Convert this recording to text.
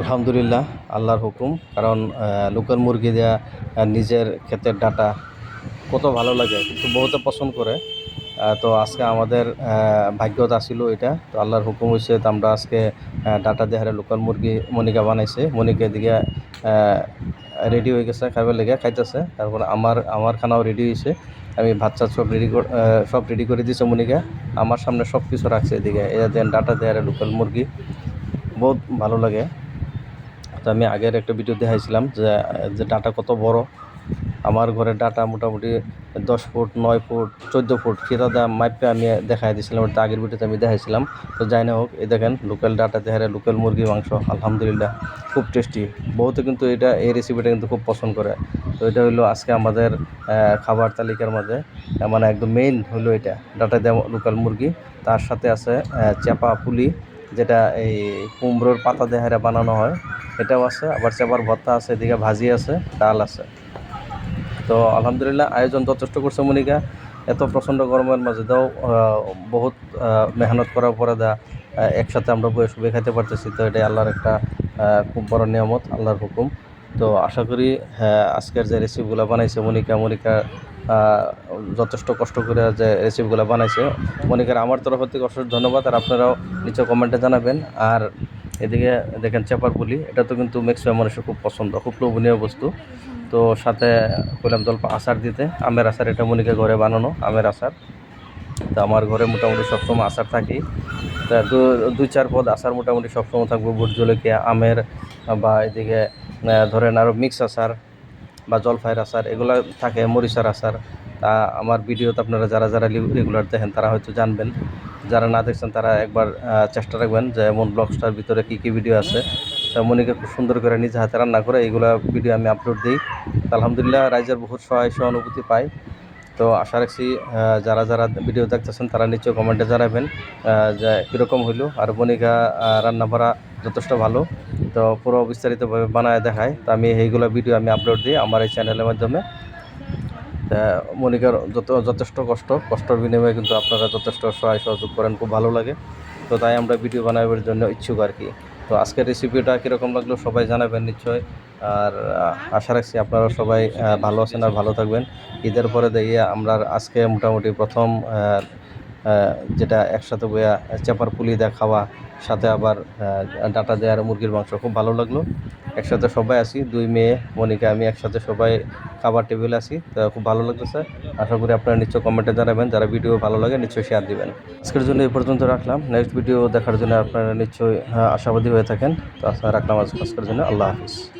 আলহামদুলিল্লাহ, আল্লাহর হুকুম। কারণ লোকাল মুরগি দেওয়া নিজের ক্ষেতের ডাটা কত ভালো লাগে, কিন্তু বহুতে পছন্দ করে। তো আজকে আমাদের ভাগ্যত আসিল এটা। তো আল্লাহর হুকুম হয়েছে তো আমরা আজকে ডাটা দেহারে লোকাল মুরগি মনিকা বানাইছে। মনিকা দিকে রেডি হয়ে গেছে খাবার লেগে খাইতেছে। তারপর আমার আমার খানাও রেডি হয়েছে আমি ভাত চাত সব রেডি সব রেডি করে দিয়েছে মনিকা। আমার সামনে সব কিছু রাখছে এদিকে। এ দেন ডাটা দেহারে লোকাল মুরগি। বহুত ভালো লাগে। তো আমি আগের একটা ভিডিও দেখাইছিলাম যে যে ডাটা কত বড়। আমার ঘরের ডাটা মোটামুটি দশ ফুট, নয় ফুট, চোদ্দ ফুট, সেটা দা মাইপে আমি দেখাই দিয়েছিলাম ওটা আগের ভিডিওতে আমি দেখাইছিলাম। তো যাই না হোক, এই দেখেন লোকাল ডাটা দেখারে লোকাল মুরগি মাংস, আলহামদুলিল্লাহ, খুব টেস্টি বহুতে কিন্তু এটা, এই রেসিপিটা কিন্তু খুব পছন্দ করে। তো এটা হলো আজকে আমাদের খাবার তালিকার মাঝে মানে একদম মেইন হলো এটা, ডাটা দেওয়া লোকাল মুরগি। তার সাথে আছে চাপা পুলি, যেটা এই কুমড়োর পাতা দেহারে বানানো হয়। এটাও আছে আবার চাপার ভর্তা আছে এদিকে ভাজি আছে ডাল আছে। তো আলহামদুলিল্লাহ আয়োজন যথেষ্ট করছে মনিকা। এত প্রচণ্ড গরমের মাঝে দাও বহুত মেহনত করার পরে দা একসাথে আমরা বয়ে শুয়ে খাইতে পারতেছি। তো এটাই আল্লাহর একটা খুব বড় নিয়ামত আল্লাহর হুকুম। তো আশা করি হ্যাঁ, আজকের যে রেসিপিগুলো বানাইছে মনিকা মনিকা যথেষ্ট কষ্ট করে যে রেসিপিগুলো বানাইছে। মনিকার আমার তরফ থেকে অশেষ ধন্যবাদ আর আপনারাও নিচে কমেন্টে জানাবেন। আর এদিকে দেখেন চেপার পুলি, এটা তো কিন্তু ম্যাক্সিমাম মানুষের খুব পছন্দ, খুব লোভনীয় বস্তু। তো সাথে কইলাম জলপা আচার দিতে, আমের আচার এটা মনিকা ঘরে বানানো, আমের আচার। তো আমার ঘরে মোটামুটি সবসময় আচার থাকি। তা দুই, চার পদ আচার মোটামুটি সবসময় থাকবে ভোট জলকিয়া, আমের, বা এদিকে ধরেন আরও মিক্স আচার বা জলফাইয়ের আচার, এগুলো থাকে, মরিচার আচার। তা আমার ভিডিওতে আপনারা যারা যারা রেগুলার দেখেন, তারা হয়তো জানবেন। যারা না দেখছেন, তারা একবার চেষ্টা রাখবেন যে এমন ব্লগসটার ভিতরে কী কী ভিডিও আছে। মনিকে খুব সুন্দর করে নিজে হাতে রান্না করে এইগুলা ভিডিও আমি আপলোড দিই। আলহামদুলিল্লাহ রাইজের বহুত সহায়, সহানুভূতি পাই তো আশা রাখছি যারা যারা ভিডিও দেখতেছেন, তারা নিশ্চয়ই কমেন্টে জানাবেন যে কীরকম হইল। আর মনিকা রান্না করা যথেষ্ট ভালো। তো পুরো বিস্তারিতভাবে বানায় দেখায়। তো আমি এইগুলো ভিডিও আমি আপলোড দিই আমার এই চ্যানেলের মাধ্যমে। মনিকার যত, যথেষ্ট কষ্ট, কষ্টের বিনিময়ে কিন্তু আপনারা যথেষ্ট সহায় সহযোগ করেন, খুব ভালো লাগে। তো তাই আমরা ভিডিও বানাবার জন্য ইচ্ছুক আর কি। তো আজকের রেসিপিটা কীরকম লাগল সবাই জানাবেন নিশ্চয়। আর আশা রাখছি আপনারা সবাই ভালো আছেন আর ভালো থাকবেন। ঈদের পরে দেখিয়ে আমরা আজকে মোটামুটি প্রথম যেটা একসাথে বইয়া চেপার পুলি দেওয়া খাওয়া, সাথে আবার ডাটা দেওয়ার মুরগির মাংস। খুব ভালো লাগল। একসাথে সবাই আছি, দুই মেয়ে, মনিকা, আমি একসাথে সবাই খাবার টেবিলে আছি। তো খুব ভালো লাগতেছে আশা করি আপনারা নিশ্চয় কমেন্টে জানাবেন। যারা ভিডিও ভালো লাগে নিশ্চয়ই শেয়ার দিবেন। আজকের জন্য এই পর্যন্ত রাখলাম। নেক্সট ভিডিও দেখার জন্য আপনারা নিশ্চয়ই আশাবাদী হয়ে থাকেন। তো রাখলাম আজ- আজকের জন্য। আল্লাহ হাফিজ।